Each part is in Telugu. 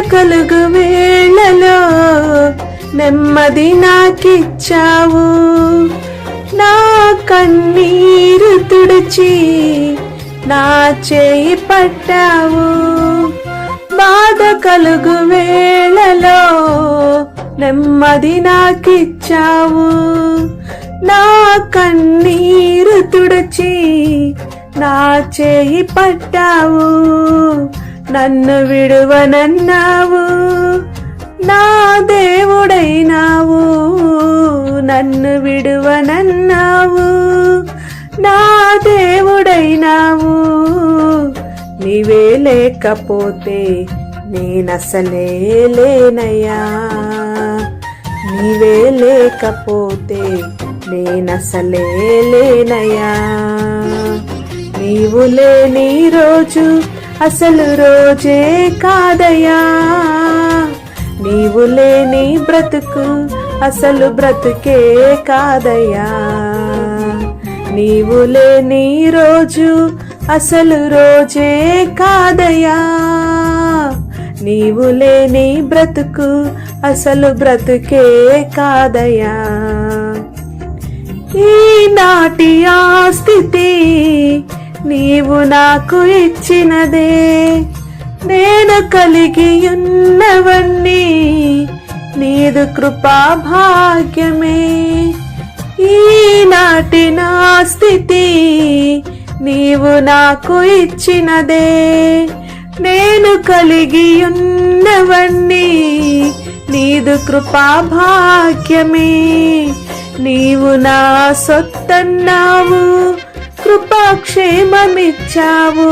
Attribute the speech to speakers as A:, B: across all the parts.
A: కలుగు వేళలో నెమ్మది నాకిచ్చావు. నా కన్నీరు తుడిచి నా చేయి పట్టావు. బాధ కలుగు వేళలో నెమ్మది నాకిచ్చావు. నా కన్నీరు తుడిచి నా చేయి పట్టావు. నన్ను విడువనన్నావు. నా దేవుడైనావు. నన్ను విడువనన్నావు. నా దేవుడైనావు. నీవే లేకపోతే నేనసలే లేనయ్యా నీవే లేకపోతే నేనసలే లేనయ్యా నీవు లేని రోజు అసలు రోజే కాదయా నీవు లేని బ్రతుకు అసలు బ్రతుకే కాదయా నీవు లేని రోజు అసలు రోజే కాదయా నీవు లేని బ్రతుకు అసలు బ్రతుకే కాదయ్యా. ఈనాటి ఆ స్థితి నీవు నాకు ఇచ్చినదే నేను కలిగి ఉన్నవన్నీ నీదు కృపా భాగ్యమే. ఈనాటి నా స్థితి నీవు నాకు ఇచ్చినదే నేను కలిగి ఉన్నవన్నీ నీదు కృపా భాగ్యమే. నీవు నా సొత్తన్నావు క్షేమమిచ్చావు.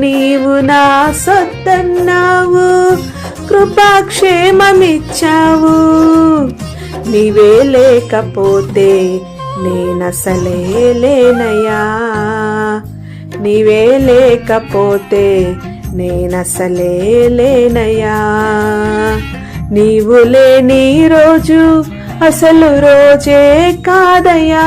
A: నీవు నా సొత్తన్నావు. కృపాక్షేమమిచ్చావు. నీవే లేకపోతే నేనసలే లేనయ్యా నీవే లేకపోతే నేనసలే లేనయ్యా నీవు లేని రోజు అసలు రోజే కాదయ్యా.